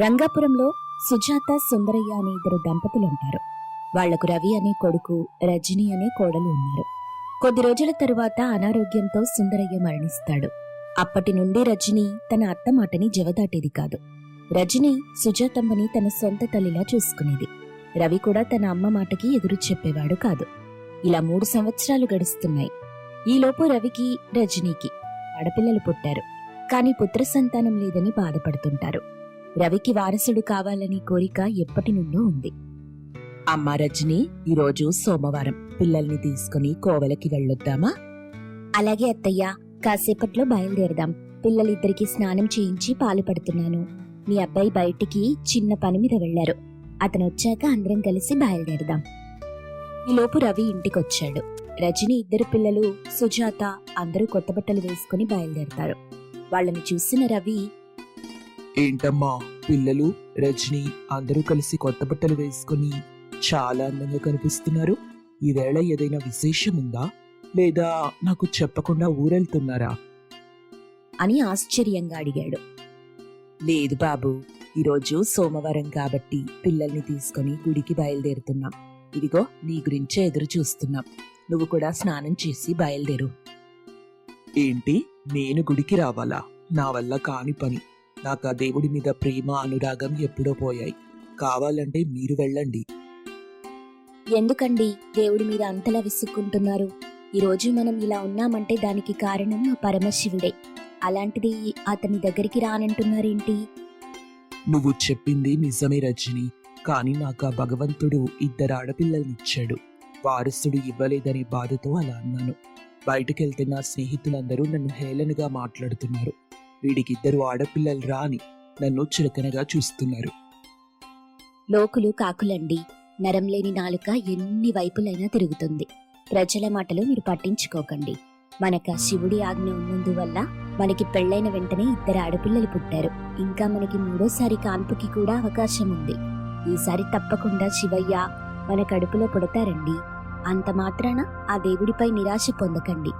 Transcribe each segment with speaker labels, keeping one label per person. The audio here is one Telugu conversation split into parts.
Speaker 1: రంగాపురంలో సుజాత సుందరయ్య అనే ఇద్దరు దంపతులు ఉంటారు వాళ్ళకు రవి అనే కొడుకు రజని అనే కోడలు ఉన్నారు. కొద్ది రోజుల తరువాత అనారోగ్యంతో సుందరయ్య మరణిస్తాడు. అప్పటి నుండి రజని తన అత్త మాటని జవదాటేది కాదు. రజని సుజాతమ్మని తన సొంత తల్లిలా చూసుకునేది. రవి కూడా తన అమ్మ మాటకి ఎదురు చెప్పేవాడు కాదు. ఇలా మూడు సంవత్సరాలు గడుస్తున్నాయి. ఈలోపు రవికి రజనీకి ఆడపిల్లలు పుట్టారు. కాని పుత్ర సంతానం లేదని బాధపడుతుంటారు. రవికి వారసుడు కావాలనే కోరిక ఎప్పటి నుండో ఉంది. అమ్మా రజని ఈరోజు సోమవారం. పిల్లల్ని తీసుకుని కోవలకి వెళ్ళొద్దామా? అలాగే అత్తయ్య కాసేపట్లో బయలుదేరదాం. పిల్లలిద్దరికి స్నానం చేయించి పాలు పడుతున్నాను. మీ అబ్బాయి బయటికి చిన్న పని మీద వెళ్ళారు అతను వచ్చాక అందరం కలిసి బయలుదేరదాం. ఈలోపు రవి ఇంటికొచ్చాడు. రజని ఇద్దరు పిల్లలు సుజాత అందరూ కొత్త బట్టలు వేసుకుని బయలుదేరతారు. వాళ్ళని చూసిన రవి
Speaker 2: ఏంటమ్మా? పిల్లలు రజని అందరూ కలిసి కొత్త బట్టలు వేసుకుని చాలా అందంగా కనిపిస్తున్నారు. ఈవేళ ఏదైనా విశేషం ఉందా లేదా నాకు చెప్పకుండా ఊరెళ్తున్నారా?
Speaker 1: అని ఆశ్చర్యంగా అడిగాడు. లేదు బాబు ఈరోజు సోమవారం కాబట్టి పిల్లల్ని తీసుకొని గుడికి బయలుదేరుతున్నాం. ఇదిగో నీ గురించే ఎదురు చూస్తున్నాం. నువ్వు కూడా స్నానం చేసి బయలుదేరు.
Speaker 2: ఏంటి? నేను గుడికి రావాలా? నా వల్ల కాని పని. నాకు ఆ దేవుడి మీద ప్రేమ అనురాగం ఎప్పుడో పోయాయి. కావాలంటే మీరు వెళ్ళండి.
Speaker 1: ఎందుకండి దేవుడి మీద అంతలా విసుక్కుంటున్నారు? ఈరోజు మనం ఇలా ఉన్నామంటే దానికి కారణం ఆ పరమశివుడే. అలాంటిది అతని దగ్గరికి రానంటున్నారేంటి?
Speaker 2: నువ్వు చెప్పింది నిజమే రజని కానీ నాకు ఆ భగవంతుడు ఇద్దరు ఆడపిల్లల్నిచ్చాడు. వారసుడు ఇవ్వలేదనే బాధతో అలా అన్నాను. బయటకెళ్తే నా స్నేహితులందరూ నన్ను హేళనగా మాట్లాడుతున్నారు. వీడికి ఇద్దరు ఆడపిల్లలు రాని నన్ను చులకనగా చూస్తున్నారు.
Speaker 1: లోకులు కాకులండి. నరం లేని నాలుక ఎన్ని వైపులైనా తిరుగుతుంది. ప్రజల మాటలు మీరు పట్టించుకోకండి. మనక శివుడి ఆజ్ఞ ఉన్నందువల్ల మనకి పెళ్ళైన వెంటనే ఇద్దరు ఆడపిల్లలు పుట్టారు. ఇంకా మనకి మూడోసారి కాన్పుకి కూడా అవకాశం ఉంది ఈసారి తప్పకుండా శివయ్య మన కడుపులో పుడతారండి. అంత మాత్రాన ఆ దేవుడిపై నిరాశ పొందకండి.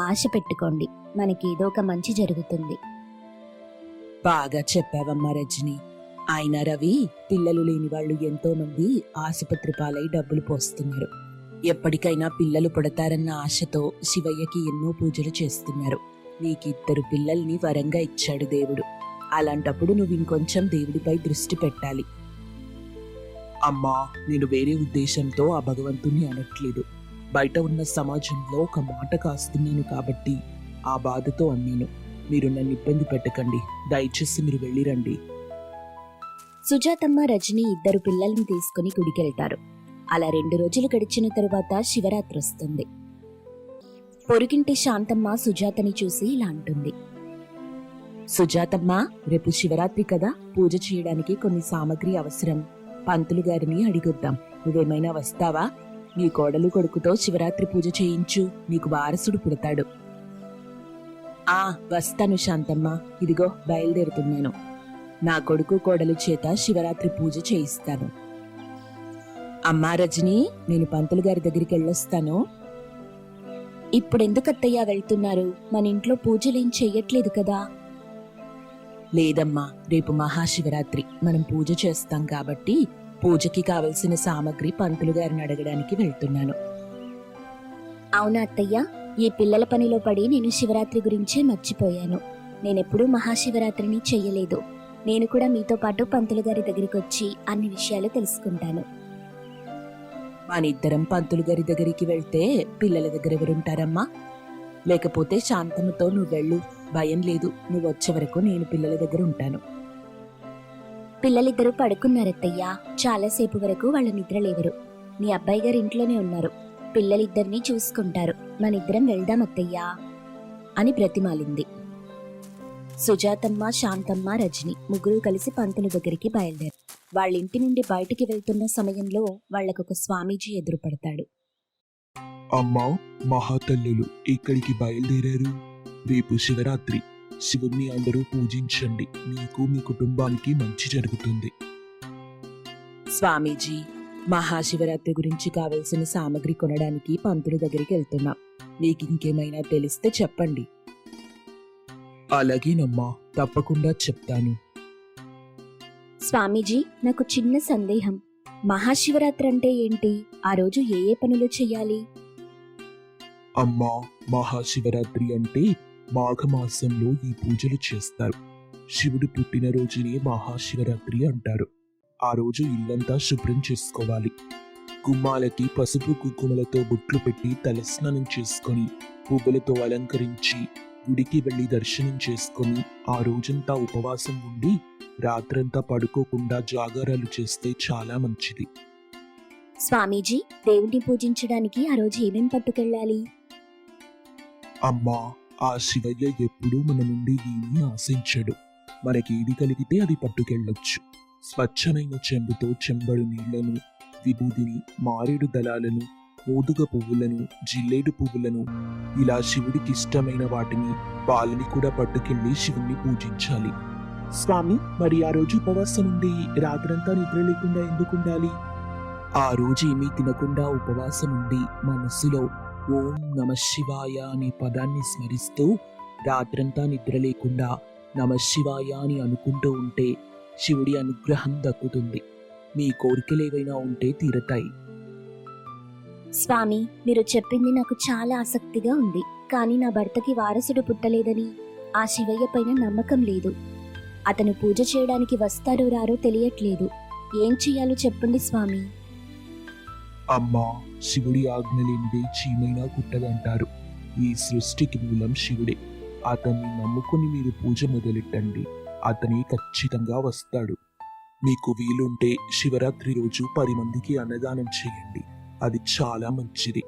Speaker 1: ఆశ పెట్టుకోండి. మనకి ఏదో ఒక మంచి జరుగుతుంది.
Speaker 2: బాగా చెప్పావమ్మా రజని. ఆయన రవి పిల్లలు లేని వాళ్ళు ఎంతో మంది ఆసుపత్రి పాలై డబ్బులు పోస్తున్నారు. ఎప్పటికైనా పిల్లలు పుడతారన్న ఆశతో శివయ్యకి ఎన్నో పూజలు చేస్తున్నారు. నీకిద్దరు పిల్లల్ని వరంగా ఇచ్చాడు దేవుడు. అలాంటప్పుడు నువ్వు ఇంకొంచెం దేవుడిపై దృష్టి పెట్టాలి. అమ్మా నేను వేరే ఉద్దేశంతో ఆ భగవంతుని అనట్లేదు. బయట ఉన్న సమాజంలో ఒక మాట కాస్తున్నాను కాబట్టి ఆ బాధతో అన్నాను. మీరు నన్ను ఇబ్బంది పెట్టకండి. దయచేసి మీరు వెళ్ళిరండి.
Speaker 1: సుజాతమ్మ రజని ఇద్దరు పిల్లల్ని తీసుకుని గుడికెళ్తారు. అలా రెండు రోజులు గడిచిన తరువాత శివరాత్రి వస్తుంది. పొరుగింటి శాంతమ్మ సుజాతని చూసి ఇలా అంటుంది. సుజాతమ్మ రేపు శివరాత్రి కదా? పూజ చేయడానికి కొన్ని సామగ్రి అవసరం. పంతులు గారిని అడిగొద్దాం. నువ్వేమైనా వస్తావా? నీ కోడలు కొడుకుతో శివరాత్రి పూజ చేయించు. నీకు వారసుడు పుడతాడు. ఆ వస్తాను శాంతమ్మ. ఇదిగో బయలుదేరుతున్నాను. నా కొడుకు కోడలు చేత శివరాత్రి పూజ చేయిస్తాను. అమ్మా రజని నేను పంతులు గారి దగ్గరికి వెళ్ళొస్తాను ఇప్పుడెందుకత్తయ్యా వెళ్తున్నారు? మన ఇంట్లో పూజలేం చెయ్యట్లేదు కదా. లేదమ్మా రేపు మహాశివరాత్రి. మనం పూజ చేస్తాం కాబట్టి పూజకి కావలసిన సామగ్రి పంతులు గారిని అడగడానికి వెళ్తున్నాను. అవునా అత్తయ్య? ఈ పిల్లల పనిలో పడి నేను శివరాత్రి గురించే మర్చిపోయాను. నేనెప్పుడూ మహాశివరాత్రిని చెయ్యలేదు. నేను కూడా మీతో పాటు పంతులు గారి దగ్గరికి వచ్చి అన్ని విషయాలు తెలుసుకుంటాను. మనిద్దరం పంతులు గారి దగ్గరికి వెళ్తే పిల్లల దగ్గర ఎవరుంటారమ్మా? లేకపోతే శాంతమ్మతో నువ్వు వెళ్ళు భయం లేదు. నువ్వు వచ్చే వరకు నేను పిల్లల దగ్గర ఉంటాను. పిల్లలిద్దరూ పడుకున్నారత్తయ్యా. చాలాసేపు వరకు వాళ్ళ నిద్ర లేవరు మీ అబ్బాయి గారు ఇంట్లోనే ఉన్నారు. పిల్లలిద్దరినీ చూసుకుంటారు. మనిద్దరం వెళ్దాం అత్తయ్యా అని బ్రతిమాలింది సుజాతమ్మ శాంతమ్మ రజని ముగ్గురు కలిసి పంతుల దగ్గరికి బయలుదేరు వాళ్ళ ఇంటి నుండి బయటికి వెళ్తున్న సమయంలో వాళ్ళకొక స్వామీజీ ఎదురుపడతాడు.
Speaker 2: అమ్మా మహాతల్లులు ఇక్కడికి బయలుదేరారు? రేపు శివరాత్రి. శివుణ్ణి అందరూ పూజించండి. మీకు మీ కుటుంబానికి మంచి జరుగుతుంది.
Speaker 1: స్వామీజీ మహాశివరాత్రి గురించి కావలసిన సామగ్రి కొనడానికి పంతుల దగ్గరికి వెళ్తున్నాం. మీకు ఇంకేమైనా తెలిస్తే చెప్పండి.
Speaker 2: అలాగేనమ్మా తప్పకుండా చెప్తాను.
Speaker 1: స్వామీజీ నాకు చిన్న సందేహం. మహాశివరాత్రి అంటే ఏంటి? ఆ రోజు ఏ ఏ పనులు చేయాలి?
Speaker 2: అమ్మా మహాశివరాత్రి అంటే మాఘమాసంలో ఈ పూజలు చేస్తారు. శివుడు పుట్టినరోజునే మహాశివరాత్రి అంటారు. ఆ రోజు ఇల్లంతా శుభ్రం చేసుకోవాలి. గుమ్మాలకి పసుపు కుంకుమలతో బుట్లు పెట్టి తలస్నానం చేసుకొని పువ్వులతో అలంకరించి గుడికి వెళ్ళి దర్శనం చేసుకొని ఆ రోజంతా ఉపవాసం ఉండి రాత్రంతా పడుకోకుండా జాగారాలు చేస్తే చాలా మంచిది.
Speaker 1: స్వామీజీ దేవుణ్ణి పూజించడానికి ఆ రోజు ఏమేం పట్టుకెళ్ళాలి?
Speaker 2: అమ్మా ఆ శివయ్య ఎప్పుడూ మన నుండి ఏమీ ఆశించడు. మనకేది కలిగితే అది పట్టుకెళ్ళొచ్చు. స్వచ్ఛమైన చెంబుతో చెంబడు నీళ్ళను విభూదిని మారేడు దళాలను మోదుగ పువ్వులను జిల్లేడు పువ్వులను ఇలా శివుడికి ఇష్టమైన వాటిని పాలని కూడా పట్టుకెళ్ళి శివుణ్ణి పూజించాలి. స్వామి మరి ఆ రోజు ఉపవాసం ఉండి రాత్రంతా నిద్ర లేకుండా ఎందుకు ఉండాలి? ఆ రోజు ఏమీ తినకుండా ఉపవాసం ఉండి మనస్సులో ఓం నమ శివాయ అనే పదాన్ని స్మరిస్తూ రాత్రంతా నిద్ర లేకుండా నమ శివాయ అని అనుకుంటూ ఉంటే శివుడి అనుగ్రహం దక్కుతుంది. మీ కోరికలు ఏవైనా ఉంటే తీరతాయి.
Speaker 1: స్వామి మీరు చెప్పింది నాకు చాలా ఆసక్తిగా ఉంది. కానీ నా భర్తకి వారసుడు పుట్టలేదని ఆ శివయ్య పైన నమ్మకం లేదు. అతను పూజ చేయడానికి వస్తారో రారో తెలియట్లేదు. ఏం చెయ్యాలో చెప్పండి స్వామి.
Speaker 2: అమ్మా శివుడి ఆజ్ఞ లేనిదే చీమైనా కుట్టదంటారు. ఈ సృష్టికి మూలం శివుడే. అతన్ని నమ్ముకుని మీరు పూజ మొదలెట్టండి. అతని ఖచ్చితంగా వస్తాడు. మీకు వీలుంటే శివరాత్రి రోజు పది మందికి అన్నదానం చేయండి. అది చాలా మంచిది.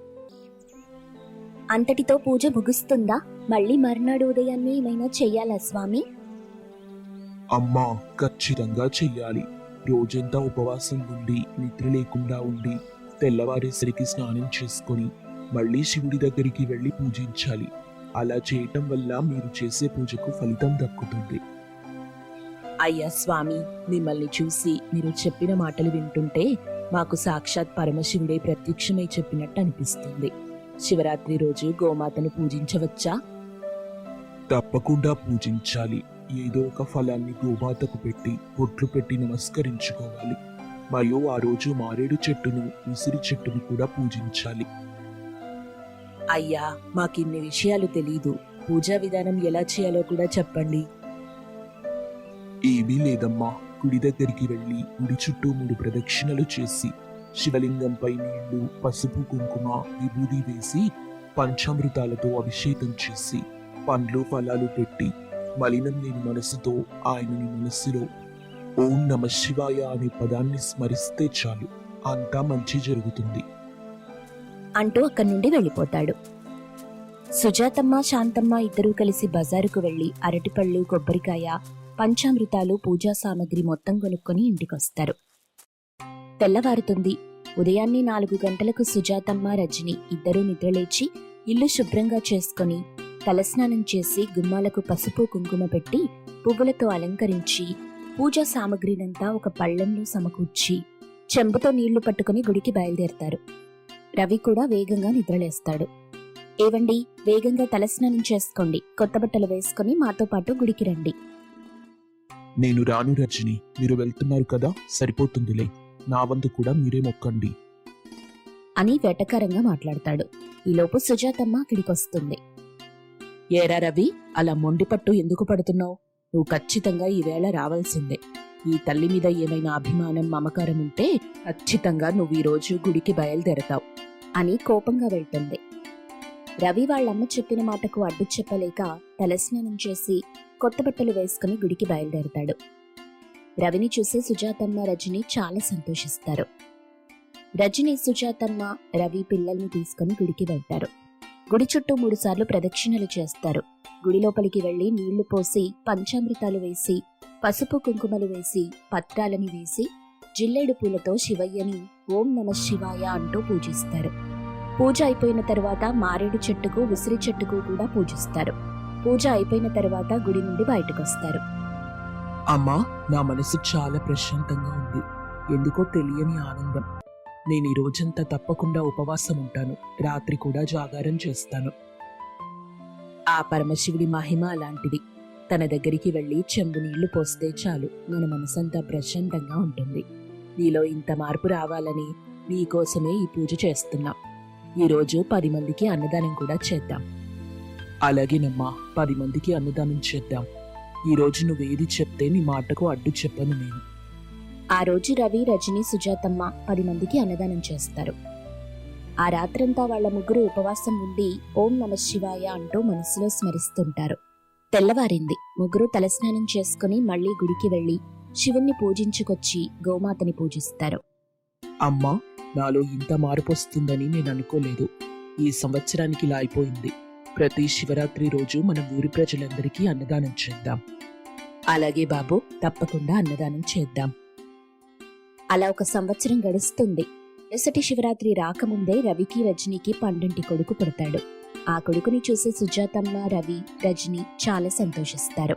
Speaker 1: అంతటితో పూజ ముగుస్తుందా? మళ్ళీ మర్నాడు ఉదయాన్నే ఏమైనా చెయ్యాలా స్వామి?
Speaker 2: అమ్మా ఖచ్చితంగా చెయ్యాలి. రోజంతా ఉపవాసం ఉండి నిద్ర లేకుండా ఉండి తెల్లవారేసరికి స్నానం చేసుకొని మళ్ళీ శివుడి దగ్గరికి వెళ్ళి పూజించాలి. అలా చేయటం వల్ల మీరు చేసే పూజకు ఫలితం దక్కుతుంది.
Speaker 3: అయ్యా స్వామి మిమ్మల్ని చూసి మీరు చెప్పిన మాటలు వింటుంటే మాకు సాక్షాత్ పరమశివుడే ప్రత్యక్షమై చెప్పినట్టు అనిపిస్తుంది. శివరాత్రి రోజు గోమాతను పూజించవచ్చా?
Speaker 2: తప్పకుండా పూజించాలి. ఏదో ఒక ఫలాన్ని గోమాతకు పెట్టి బొట్లు పెట్టి నమస్కరించుకోవాలి. మరియు ఆ రోజు మారేడు చెట్టును ఉసిరి చెట్టును కూడా పూజించాలి.
Speaker 3: అయ్యా మాకిన్ని విషయాలు తెలీదు. పూజా విధానం ఎలా చేయాలో కూడా చెప్పండి.
Speaker 2: ఏమీ లేదమ్మా. గుడి దగ్గరికి వెళ్ళి గుడి చుట్టూ మూడు ప్రదక్షిణలు చేసి శివలింగంపై నీళ్ళు పసుపు కుంకుమ విభూది వేసి పంచామృతాలతో అభిషేకం చేసి పండ్లు ఫలాలు పెట్టి మలినం లేని మనసుతో ఆయనని మనస్సులో ఓం నమ శివాయ అనే పదాన్ని స్మరిస్తే చాలు. అంతా మంచి జరుగుతుంది.
Speaker 1: అంటూ అక్కడి నుండి వెళ్ళిపోతాడు. సుజాతమ్మ శాంతమ్మ ఇద్దరూ కలిసి బజారుకు వెళ్ళి అరటిపళ్ళు కొబ్బరికాయ పంచామృతాలు పూజా సామాగ్రి మొత్తం కొనుక్కొని ఇంటికొస్తారు. తెల్లవారుతుంది. ఉదయాన్నే నాలుగు గంటలకు సుజాతమ్మ రజని ఇద్దరూ నిద్రలేచి ఇల్లు శుభ్రంగా చేసుకొని తలస్నానం చేసి గుమ్మాలకు పసుపు కుంకుమ పెట్టి పువ్వులతో అలంకరించి పూజా సామగ్రినంతా ఒక పళ్ళెంలో సమకూర్చి చెంబుతో నీళ్ళు పట్టుకుని గుడికి బయలుదేరతారు. రవి కూడా వేగంగా నిద్రలేస్తాడు. ఏవండి వేగంగా తలస్నానం చేసుకోండి. కొత్త బట్టలు వేసుకుని మాతో పాటు గుడికి రండి.
Speaker 2: నేను రాను రజని మీరు వెళ్తున్నారు కదా? సరిపోతుందిలే. నా వంతు కూడా మీరే మొక్కండి.
Speaker 1: అని వెటకరంగా మాట్లాడతాడు. ఈలోపు సుజాతమ్మ అక్కడికొస్తుంది.
Speaker 3: ఏరా రవి అలా మొండిపట్టు ఎందుకు పడుతున్నావు? నువ్వు ఖచ్చితంగా ఈవేళ రావాల్సిందే. ఈ తల్లి మీద ఏమైనా అభిమానం మమకారం ఉంటే ఖచ్చితంగా నువ్వు ఈ రోజు గుడికి బయలుదేరతావు
Speaker 1: అని కోపంగా వెళ్తుంది. రవి వాళ్ళమ్మ చెప్పిన మాటకు అడ్డు చెప్పలేక తలస్నానం చేసి కొత్త బట్టలు వేసుకుని గుడికి బయలుదేరతాడు. రవిని చూసి సుజాతమ్మ రజని చాలా సంతోషిస్తారు. రజని సుజాతమ్మ రవి పిల్లల్ని తీసుకుని గుడికి వెళ్తారు. గుడి చుట్టూ మూడుసార్లు ప్రదక్షిణలు చేస్తారు. గుడి లోపలికి వెళ్ళి నీళ్ళు పోసి పంచామృతాలు వేసి పసుపు కుంకుమలు వేసి పత్రాలని వేసి జిల్లేడు పూలతో శివయ్యని ఓం నమ శివాయ అంటూ పూజిస్తారు. పూజ అయిపోయిన తర్వాత మారేడు చెట్టుకు ఉసిరి చెట్టుకు కూడా పూజిస్తారు. పూజ అయిపోయిన తర్వాత గుడి నుండి బయటకొస్తారు.
Speaker 2: అమ్మా నా మనసు చాలా ప్రశాంతంగా ఉంది. ఎందుకో తెలియని ఆనందం. నేను ఈ రోజంతా తప్పకుండా ఉపవాసం ఉంటాను రాత్రి కూడా జాగారం చేస్తాను.
Speaker 3: ఆ పరమశివుడి మహిమ అలాంటిది.
Speaker 2: తన దగ్గరికి వెళ్ళి చెంబు నీళ్ళు పోస్తే చాలు. మన మనసంతా ప్రశాంతంగా ఉంటుంది. నీలో ఇంత మార్పు రావాలని నీకోసమే ఈ పూజ చేస్తున్నాం. ఈరోజు పది మందికి అన్నదానం కూడా చేద్దాం. అలాగేనమ్మా పది మందికి అన్నదానం చేద్దాం. ఈరోజు నువ్వేది చెప్తే నీ మాటకు అడ్డు చెప్పను నేను.
Speaker 1: ఆ రోజు రవి రజని సుజాతమ్మ పది మందికి అన్నదానం చేస్తారు. ఆ రాత్రంతా వాళ్ళ ముగ్గురు ఉపవాసం ఉండి ఓం నమ శివాయ అంటూ మనసులో స్మరిస్తుంటారు. తెల్లవారింది. ముగ్గురు తలస్నానం చేసుకుని మళ్ళీ గుడికి వెళ్ళి శివుణ్ణి పూజించుకొచ్చి గోమాతని పూజిస్తారు.
Speaker 2: అమ్మా నాలో ఇంత మార్పు వస్తుందని నేను అనుకోలేదు. ఈ సంవత్సరానికి ఇలా అయిపోయింది. ప్రతి శివరాత్రి రోజు మన ఊరి ప్రజలందరికీ అన్నదానం చేద్దాం. అలాగే బాబు తప్పకుండా అన్నదానం చేద్దాం.
Speaker 1: అలా ఒక సంవత్సరం గడుస్తుంది. మరుసటి శివరాత్రి రాకముందే రవికి రజనీకి పండంటి కొడుకు పుడతాడు. ఆ కొడుకుని చూసి సుజాతమ్మ రవి రజని చాలా సంతోషిస్తారు.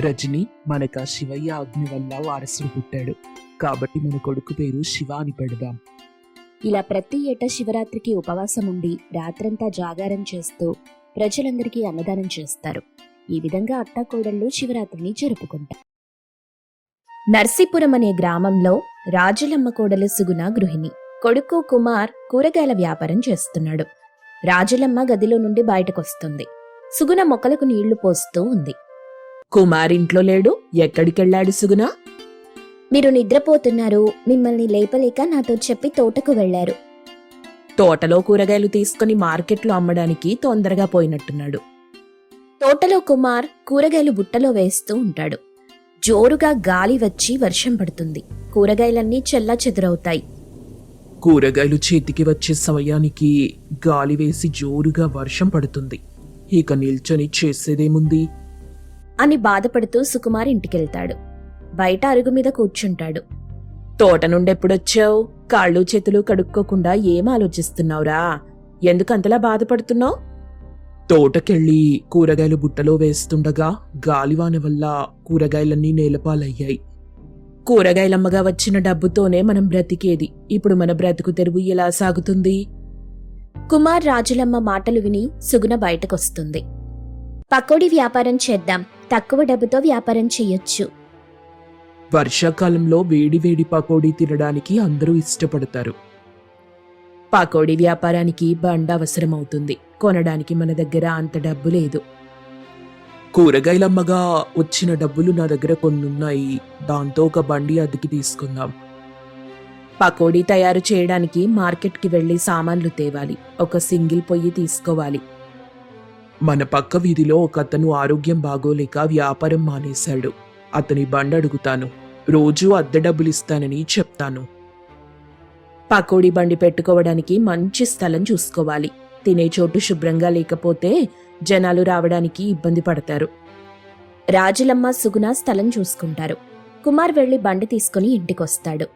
Speaker 2: రజని మనక శివయ్య అగ్ని వల్ల వారసుడు పుట్టాడు. కాబట్టి మన కొడుకు పేరు శివ అని పెడదాం.
Speaker 1: ఇలా ప్రతి ఏటా శివరాత్రికి ఉపవాసం ఉండి రాత్రంతా జాగారం చేస్తూ ప్రజలందరికీ అన్నదానం చేస్తారు. ఈ విధంగా అత్తాకోడళ్ళు శివరాత్రిని జరుపుకుంటారు. నర్సీపురం అనే గ్రామంలో రాజులమ్మ కోడలు సుగుణ గృహిణి కొడుకు కుమార్ కూరగాయల వ్యాపారం చేస్తున్నాడు. రాజులమ్మ గదిలో నుండి బయటకొస్తుంది. సుగుణ మొక్కలకు నీళ్ళు పోస్తూ ఉంది.
Speaker 2: కుమార్ ఇంట్లో లేడు ఎక్కడికెళ్ళాడు సుగుణ?
Speaker 1: మీరు నిద్రపోతున్నారు. మిమ్మల్ని లేపలేక నాతో చెప్పి తోటకు వెళ్ళారు
Speaker 2: తోటలో కూరగాయలు తీసుకుని మార్కెట్లో అమ్మడానికి తొందరగా పోయినట్టున్నాడు.
Speaker 1: తోటలో కుమార్ కూరగాయలు బుట్టలో వేస్తూ ఉంటాడు. జోరుగా గాలి వచ్చి వర్షం పడుతుంది. కూరగాయలన్నీ చెల్లా చెదురవుతాయి.
Speaker 2: కూరగాయలు చేతికి వచ్చే సమయానికి గాలి వేసి జోరుగా వర్షం పడుతుంది. ఇక నిల్చొని చేసేదేముంది?
Speaker 1: అని బాధపడుతూ సుకుమార్ ఇంటికెళ్తాడు. బయట అరుగు మీద కూర్చుంటాడు.
Speaker 2: తోట నుండి ఎప్పుడొచ్చావు కాళ్ళు చేతులు కడుక్కోకుండా ఏం ఆలోచిస్తున్నావురా? ఎందుకంతలా బాధపడుతున్నావు? తోటకెళ్ళి కూరగాయలు బుట్టలో వేస్తుండగా గాలివాన వల్ల కూరగాయలన్నీ నేలపాలయ్యాయి. కూరగాయలమ్మగా వచ్చిన డబ్బుతోనే మనం బ్రతికేది. ఇప్పుడు మన బ్రతుకు తెరువు ఎలా సాగుతుంది?
Speaker 1: కుమార్ రాజులమ్మ మాటలు విని సుగుణ బయటకొస్తుంది. పకోడీ వ్యాపారం చేద్దాం. తక్కువ డబ్బుతో వ్యాపారం చెయ్యొచ్చు
Speaker 2: వర్షాకాలంలో వేడి వేడి పకోడీ తినడానికి అందరూ ఇష్టపడతారు. పకోడీ వ్యాపారానికి బండ అవసరమవుతుంది. కొనడానికి మన దగ్గర అంత డబ్బు లేదు. కూరగాయలమ్మగా వచ్చిన డబ్బులు నా దగ్గర కొన్నున్నాయి. దాంతో ఒక బండి అద్దెకి తీసుకుందాం. పకోడీ తయారు చేయడానికి మార్కెట్కి వెళ్ళి సామాన్లు తేవాలి. ఒక సింగిల్ పొయ్యి తీసుకోవాలి. మన పక్క వీధిలో ఒక అతను ఆరోగ్యం బాగోలేక వ్యాపారం మానేశాడు. అతని బండి అడుగుతాను. రోజూ అద్దె డబ్బులు ఇస్తానని చెప్తాను. పకోడీ బండి పెట్టుకోవడానికి మంచి స్థలం చూసుకోవాలి. తినే చోటు శుభ్రంగా లేకపోతే జనాలు రావడానికి ఇబ్బంది పడతారు.
Speaker 1: రాజులమ్మ సుగుణ స్థలం చూసుకుంటారు. కుమార్ వెళ్ళి బండి తీసుకుని ఇంటికొస్తాడు.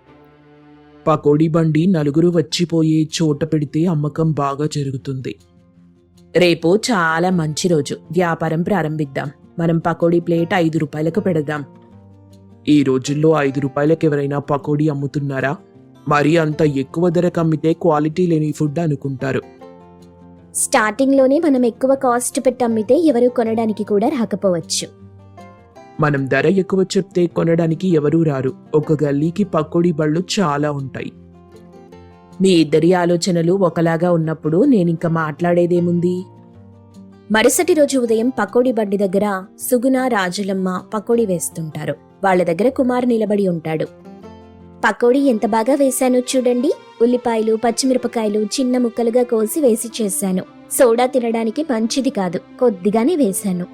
Speaker 2: పకోడీ బండి నలుగురు వచ్చిపోయే చోట పెడితే అమ్మకం బాగా జరుగుతుంది. రేపు చాలా మంచి రోజు. వ్యాపారం ప్రారంభిద్దాం. మనం పకోడీ ప్లేట్ ఐదు రూపాయలకు పెడదాం. ఈ రోజుల్లో ఐదు రూపాయలకు ఎవరైనా పకోడీ అమ్ముతున్నారా? మరి అంత ఎక్కువ ధరకు అమ్మితే క్వాలిటీ లేని ఫుడ్ అనుకుంటారు.
Speaker 1: స్టార్టింగ్లోనే మనం ఎక్కువ కాస్ట్ పెట్టి అమ్మితే ఎవరు కొనడానికి కూడా రాకపోవచ్చు.
Speaker 2: మనం ధర ఎక్కువ చెప్తే కొనడానికి ఎవరూ రారు. ఒక గల్లీకి పకోడీ బళ్ళు చాలా ఉంటాయి. మీ ఇద్దరి ఆలోచనలు ఒకలాగా ఉన్నప్పుడు నేనింక మాట్లాడేదేముంది?
Speaker 1: మరుసటి రోజు ఉదయం పకోడీ బండి దగ్గర సుగుణ రాజులమ్మ పకోడీ వేస్తుంటారు. వాళ్ళ దగ్గర కుమార్ నిలబడి ఉంటాడు. పకోడీ ఎంత బాగా వేశానో చూడండి. ఉల్లిపాయలు పచ్చిమిరపకాయలు చిన్న ముక్కలుగా కోసి వేసి చేశాను. సోడా తినడానికి మంచిది కాదు కొద్దిగానే వేశాను.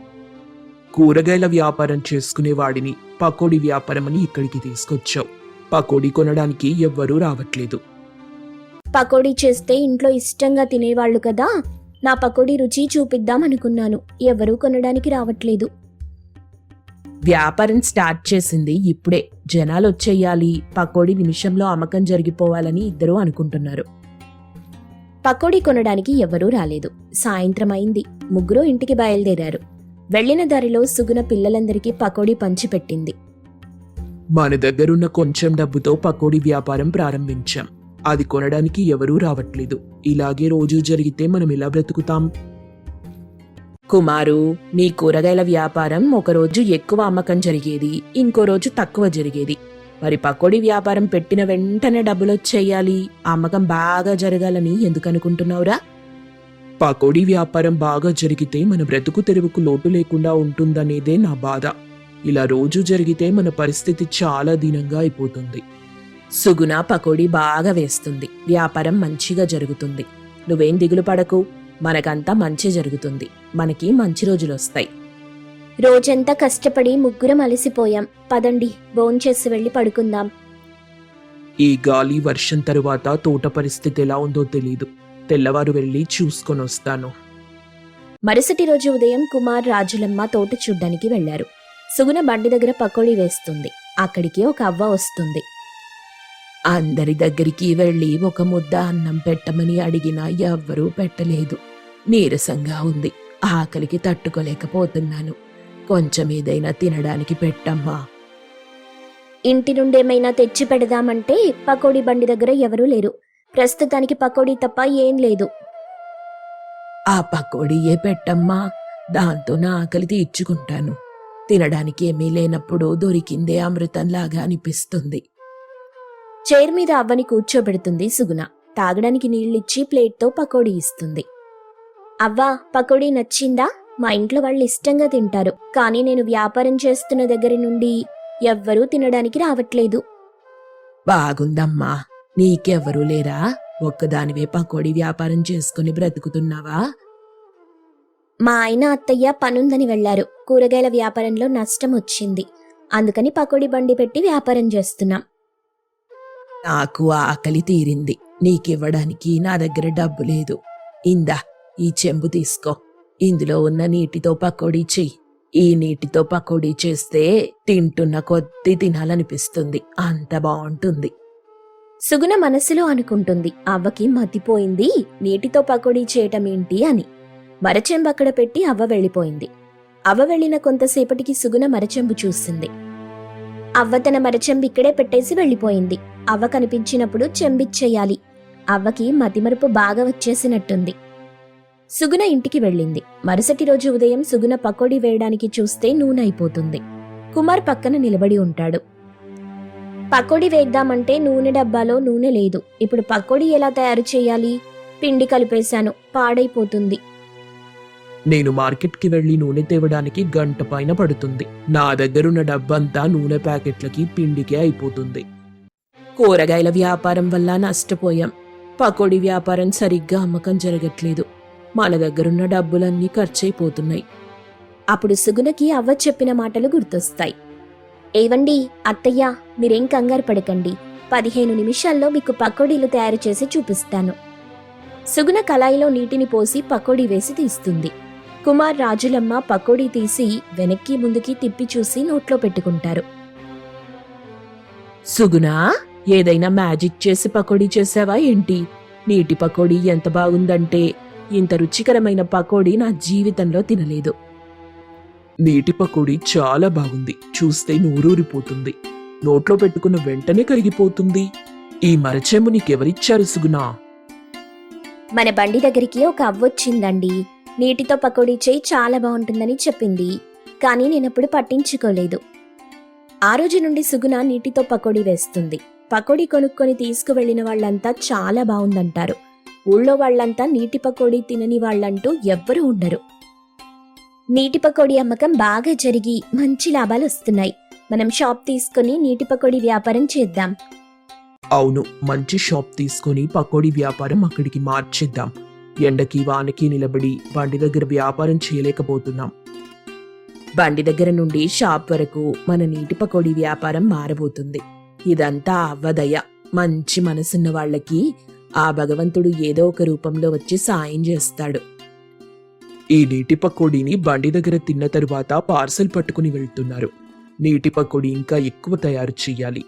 Speaker 2: కూరగాయల వ్యాపారం చేసుకునే వాడిని పకోడీ వ్యాపారం అని ఇక్కడికి తీసుకొచ్చావు. పకోడీ కొనడానికి ఎవ్వరూ రావట్లేదు.
Speaker 1: పకోడీ చేస్తే ఇంట్లో ఇష్టంగా తినేవాళ్ళు కదా నా పకోడీ రుచి చూపిద్దాం అనుకున్నాను. ఎవరూ కొనడానికి రావట్లేదు.
Speaker 2: వ్యాపారం స్టార్ట్ చేసింది ఇప్పుడే. జనాలు వచ్చేయాలి. పకోడీ నిమిషంలో అమ్మకం జరిగిపోవాలని ఇద్దరూ అనుకుంటున్నారు.
Speaker 1: పకోడీ కొనడానికి ఎవరూ రాలేదు. సాయంత్రం అయింది. ముగ్గురు ఇంటికి బయలుదేరారు. వెళ్ళిన దారిలో సుగుణ పిల్లలందరికీ పకోడీ పంచిపెట్టింది.
Speaker 2: మన దగ్గరున్న కొంచెం డబ్బుతో పకోడీ వ్యాపారం ప్రారంభించాం. అది కొనడానికి ఎవరూ రావట్లేదు. ఇలాగే రోజు జరిగితే మనం ఎలా బ్రతుకుతాం?
Speaker 4: కుమారు నీ కూరగాయల వ్యాపారం ఒకరోజు ఎక్కువ అమ్మకం జరిగేది ఇంకో రోజు తక్కువ జరిగేది. మరి పకోడీ వ్యాపారం పెట్టిన వెంటనే డబ్బులు వచ్చేయాలి అమ్మకం బాగా జరగాలని ఎందుకు అనుకుంటున్నావురా
Speaker 2: పకోడీ వ్యాపారం బాగా జరిగితే మన బ్రతుకు తెరువుకు లోటు లేకుండా ఉంటుందనేదే నా బాధ. ఇలా రోజు జరిగితే మన పరిస్థితి చాలా దీనంగా అయిపోతుంది.
Speaker 4: సుగుణ పకోడీ బాగా వేస్తుంది. వ్యాపారం మంచిగా జరుగుతుంది. నువ్వేం దిగులు పడకు. మనకంతా మంచి జరుగుతుంది. మనకి మంచి రోజులొస్తాయి
Speaker 1: రోజంతా కష్టపడి ముగ్గురం అలసిపోయాం. పదండి భోంచేసి వెళ్ళి పడుకుందాం.
Speaker 2: ఈ గాలి వర్షం తరువాత తోట పరిస్థితి ఎలా ఉందో తెలీదు. తెల్లవారు వెళ్ళి చూసుకొని వస్తాను.
Speaker 1: మరుసటి రోజు ఉదయం కుమార్ రాజులమ్మ తోట చూడ్డానికి వెళ్ళారు సుగుణ బండి దగ్గర పకోడీ వేస్తుంది. అక్కడికి ఒక అవ్వ వస్తుంది.
Speaker 4: అందరి దగ్గరికి వెళ్ళి ఒక ముద్ద అన్నం పెట్టమని అడిగినా ఎవ్వరూ పెట్టలేదు. నీరసంగా ఉంది. ఆకలికి తట్టుకోలేకపోతున్నాను. కొంచెం ఏదైనా తినడానికి పెట్టమ్మా.
Speaker 1: ఇంటి నుండి ఏమైనా తెచ్చి పెడదామంటే పకోడీ బండి దగ్గర ఎవరూ లేరు. ప్రస్తుతానికి పకోడీ తప్ప ఏం లేదు.
Speaker 4: ఆ పకోడీయే పెట్టమ్మా. దాంతో నా ఆకలి తీర్చుకుంటాను. తినడానికి ఏమీ లేనప్పుడు దొరికిందే అమృతంలాగా అనిపిస్తుంది.
Speaker 1: చైర్ మీద అవ్వని కూర్చోబెడుతుంది సుగుణ. తాగడానికి నీళ్ళిచ్చి ప్లేట్తో పకోడీ ఇస్తుంది. అవ్వా పకోడీ నచ్చిందా? మా ఇంట్లో వాళ్ళు ఇష్టంగా తింటారు. కానీ నేను వ్యాపారం చేస్తున్న దగ్గర నుండి ఎవ్వరూ తినడానికి రావట్లేదు.
Speaker 4: బాగుందమ్మా. నీకెవ్వరూ లేరా? ఒక్కదానివే పకోడీ వ్యాపారం చేసుకుని బ్రతుకుతున్నావా?
Speaker 1: మా ఆయన అత్తయ్య పనుందని వెళ్ళారు కూరగాయల వ్యాపారంలో నష్టం వచ్చింది అందుకని పకోడీ బండి పెట్టి వ్యాపారం చేస్తున్నాం.
Speaker 4: నాకు ఆకలి తీరింది. నీకివ్వడానికి నా దగ్గర డబ్బు లేదు. ఇందా ఈ చెంబు తీసుకో. ఇందులో ఉన్న నీటితో పకోడీ చెయ్యి. ఈ నీటితో పకోడీ చేస్తే తింటున్న కొద్ది తినాలనిపిస్తుంది. అంత బాగుంటుంది
Speaker 1: సుగుణ మనసులో అనుకుంటుంది అవ్వకి మతిపోయింది నీటితో పకోడీ చేయటం ఏంటి అని. మరచెంబు అక్కడ పెట్టి అవ్వ వెళ్ళిపోయింది. అవ్వ వెళ్ళిన కొంతసేపటికి సుగుణ మరచెంబు చూసింది అవ్వ తన మరచెంబు ఇక్కడే పెట్టేసి వెళ్ళిపోయింది. అవ్వ కనిపించినప్పుడు చెంబిచ్చేయాలి. అవ్వకి మతిమరుపు బాగా వచ్చేసినట్టుంది. సుగుణ ఇంటికి వెళ్ళింది. మరుసటి రోజు ఉదయం సుగుణ పకోడీ వేయడానికి చూస్తే నూనె అయిపోతుంది కుమార్ పక్కన నిలబడి ఉంటాడు. పకోడీ వేద్దామంటే నూనె డబ్బాలో నూనె లేదు. ఇప్పుడు పకోడీ ఎలా తయారు చేయాలి? పిండి కలిపేశాను. పాడైపోతుంది.
Speaker 2: నేను మార్కెట్కి వెళ్ళి నూనె తేవడానికి గంట పైన పడుతుంది. నా దగ్గరున్న డబ్బంతా నూనె ప్యాకెట్లకి పిండికే అయిపోతుంది.
Speaker 4: కూరగాయల వ్యాపారం వల్ల నష్టపోయాం. పకోడీ వ్యాపారం సరిగ్గా అమ్మకం జరగట్లేదు. మన దగ్గరున్న డబ్బులన్నీ ఖర్చయిపోతున్నాయి
Speaker 1: అప్పుడు సుగుణకి అవ్వ చెప్పిన మాటలు గుర్తొస్తాయి. ఏవండి అత్తయ్య మీరేం కంగారు పడకండి. పదిహేను నిమిషాల్లో మీకు పకోడీలు తయారు చేసి చూపిస్తాను. సుగుణ కళాయిలో నీటిని పోసి పకోడీ వేసి తీస్తుంది. కుమార్ రాజులమ్మ పకోడీ తీసి వెనక్కి ముందుకి తిప్పి చూసి నోట్లో పెట్టుకుంటారు.
Speaker 4: సుగునా ఏదైనా మ్యాజిక్ చేసి పకోడీ చేసావా ఏంటి? నీటి పకోడీ ఎంత బాగుందంటే ఇంత రుచికరమైన పకోడీ నా జీవితంలో తినలేదు.
Speaker 2: నీటి పకోడీ చాలా బాగుంది. చూస్తే నూరూరిపోతుంది. నోట్లో పెట్టుకున్న వెంటనే కరిగిపోతుంది. ఈ మరచెంబు నీకెవరిచ్చారు సుగునా
Speaker 1: మన బండి దగ్గరికి ఒక అవ్వొచ్చిందండి నీటితో పకోడీ చేయి చాలా బాగుంటుందని చెప్పింది. కానీ నేనప్పుడు పట్టించుకోలేదు. ఆ రోజు నుండి సుగుణ నీటితో పకోడీ వేస్తుంది. పకోడీ కొనుక్కొని తీసుకువెళ్ళిన వాళ్ళంతా చాలా బాగుందంటారు ఊళ్ళో వాళ్ళంతా నీటి పకోడీ తినని వాళ్ళంటూ ఎవ్వరూ ఉండరు. నీటి పకోడీ అమ్మకం బాగా జరిగి మంచి లాభాలు వస్తున్నాయి. మనం షాప్ తీసుకుని నీటి పకోడీ వ్యాపారం చేద్దాం.
Speaker 2: అవును మంచి షాప్ తీసుకొని పకోడీ వ్యాపారం అక్కడికి మార్చేద్దాం. ఎండకి వానకి నిలబడి బండి దగ్గర వ్యాపారం చేయలేకపోతున్నాం.
Speaker 4: బండి దగ్గర నుండి షాప్ వరకు మన నీటి పకోడీ వ్యాపారం మారబోతుంది. ఇదంతా అవ్వదయ మంచి మనసున్న వాళ్ళకి ఆ భగవంతుడు ఏదో ఒక రూపంలో వచ్చి సాయం చేస్తాడు.
Speaker 2: ఈ నీటి పకోడీని బండి దగ్గర తిన్న తరువాత పార్సల్ పట్టుకుని వెళ్తున్నారు. నీటి పకోడీ ఇంకా ఎక్కువ తయారు చెయ్యాలి.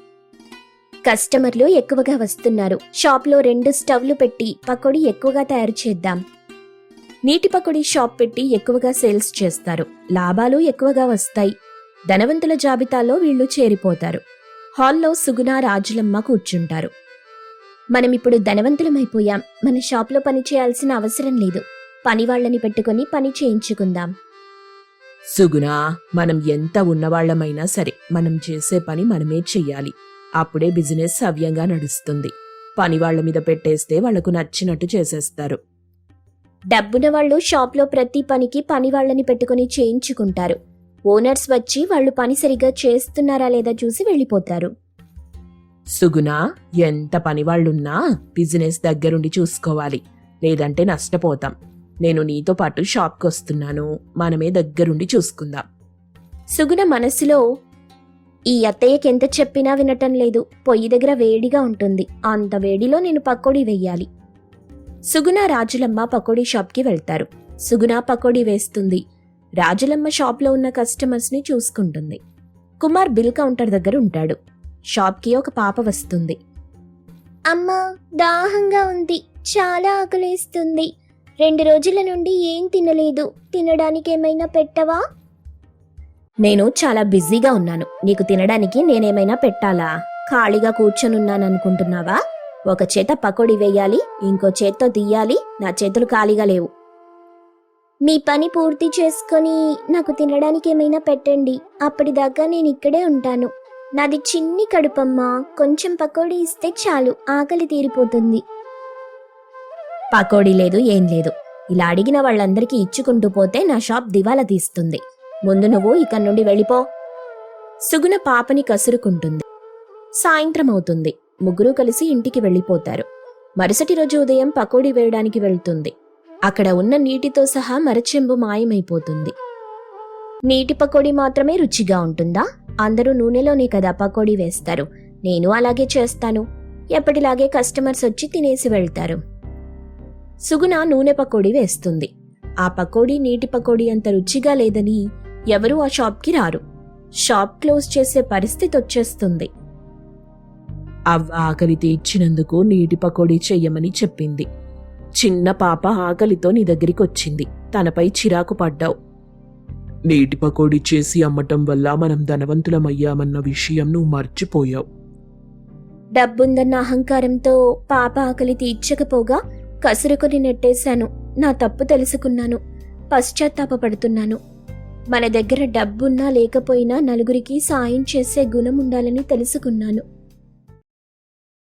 Speaker 1: కస్టమర్లు ఎక్కువగా వస్తున్నారు. షాప్లో రెండు స్టవ్లు పెట్టి పకోడీ ఎక్కువగా తయారు చేద్దాం. నీటి పకోడీ షాప్ పెట్టి ఎక్కువగా సేల్స్ చేస్తారు. లాభాలు ఎక్కువగా వస్తాయి. ధనవంతుల జాబితాలో వీళ్ళు చేరిపోతారు. హాల్లో సుగుణ రాజులమ్మ కూర్చుంటారు. మనం ఇప్పుడు ధనవంతులమైపోయాం. మన షాప్లో పని చేయాల్సిన అవసరం లేదు. పనివాళ్ళని పెట్టుకొని పని చేయించుకుందాం.
Speaker 4: సుగుణా మనం ఎంత ఉన్నవాళ్ళమైనా సరే మనం చేసే పని మనమే చెయ్యాలి. అప్పుడే బిజినెస్ సవ్యంగా నడుస్తుంది. పని వాళ్ళ మీద పెట్టేస్తే వాళ్ళకు నచ్చినట్టు చేసేస్తారు.
Speaker 1: డబ్బున వాళ్ళు షాప్లో ప్రతి పనికి పని వాళ్ళని పెట్టుకుని చేయించుకుంటారు. ఓనర్స్ వచ్చి వాళ్ళు పని సరిగ్గా చేస్తున్నారా లేదా చూసి వెళ్ళిపోతారు.
Speaker 4: సుగుణా ఎంత పనివాళ్ళున్నా బిజినెస్ దగ్గరుండి చూసుకోవాలి. లేదంటే నష్టపోతాం. నేను నీతో పాటు షాప్కి వస్తున్నాను మనమే దగ్గరుండి చూసుకుందాం.
Speaker 1: సుగుణ మనసులో ఈ అత్తయ్యకి ఎంత చెప్పినా వినటం లేదు. పొయ్యి దగ్గర వేడిగా ఉంటుంది. అంత వేడిలో నేను పకోడీ వెయ్యాలి. సుగుణ రాజులమ్మ పకోడీ షాప్కి వెళ్తారు. సుగుణ పకోడీ వేస్తుంది. రాజులమ్మ షాప్లో ఉన్న కస్టమర్స్ని చూసుకుంటుంది. కుమార్ బిల్ కౌంటర్ దగ్గర ఉంటాడు. షాప్కి ఒక పాప వస్తుంది. అమ్మా దాహంగా ఉంది. చాలా ఆకలేస్తుంది. రెండు రోజుల నుండి ఏం తినలేదు. తినడానికి ఏమైనా పెట్టవా? నేను చాలా బిజీగా ఉన్నాను. నీకు తినడానికి నేనేమైనా పెట్టాలా? ఖాళీగా కూర్చొనున్నాననుకుంటున్నావా? ఒక చేత పకోడీ వేయాలి ఇంకో చేత్తో తీయాలి నా చేతులు ఖాళీగా లేవు. మీ పని పూర్తి చేసుకొని నాకు తినడానికి ఏమైనా పెట్టండి. అప్పటిదాకా నేను ఇక్కడే ఉంటాను. నాది చిన్ని కడుపమ్మా. కొంచెం పకోడీ ఇస్తే చాలు. ఆకలి తీరిపోతుంది. పకోడీ లేదు ఏం లేదు. ఇలా అడిగిన వాళ్ళందరికీ ఇచ్చుకుంటూ పోతే నా షాప్ దివాలా తీస్తుంది. ముందు నువ్వు ఇక్కడి నుండి వెళ్ళిపో. సుగుణ పాపని కసురుకుంటుంది. సాయంత్రం అవుతుంది. ముగ్గురు కలిసి ఇంటికి వెళ్ళిపోతారు. మరుసటి రోజు ఉదయం పకోడీ వేయడానికి వెళ్తుంది. అక్కడ ఉన్న నీటితో సహా మరచెంబు మాయమైపోతుంది. నీటి పకోడీ మాత్రమే రుచిగా ఉంటుందా? అందరూ నూనెలోనే కదా పకోడీ వేస్తారు. నేను అలాగే చేస్తాను. ఎప్పటిలాగే కస్టమర్స్ వచ్చి తినేసి వెళ్తారు. సుగుణ నూనె పకోడీ వేస్తుంది. ఆ పకోడీ నీటి పకోడీ అంత రుచిగా లేదని ఎవరూ ఆ షాప్కి రారు. షాప్ క్లోజ్ చేసే పరిస్థితి వచ్చేస్తుంది.
Speaker 4: అవ్వ ఆకలి తీర్చినందుకు నీటి పకోడీ చెయ్యమని చెప్పింది. చిన్న పాప ఆకలితో నీ దగ్గరికి వచ్చింది తనపై చిరాకు పడ్డావు.
Speaker 2: నేటి పకోడీ చేసి అమ్మటం వల్ల మనం ధనవంతులమయ్యామన్న విషయం నువ్వు మర్చిపోయావు.
Speaker 1: డబ్బుందన్న అహంకారంతో పాప ఆకలి తీర్చకపోగా కసురుకొని నెట్టేశాను. నా తప్పు తెలుసుకున్నాను. పశ్చాత్తాపపడుతున్నాను. మన దగ్గర డబ్బున్నా లేకపోయినా నలుగురికి సాయం చేసే గుణం ఉండాలని తెలుసుకున్నాను.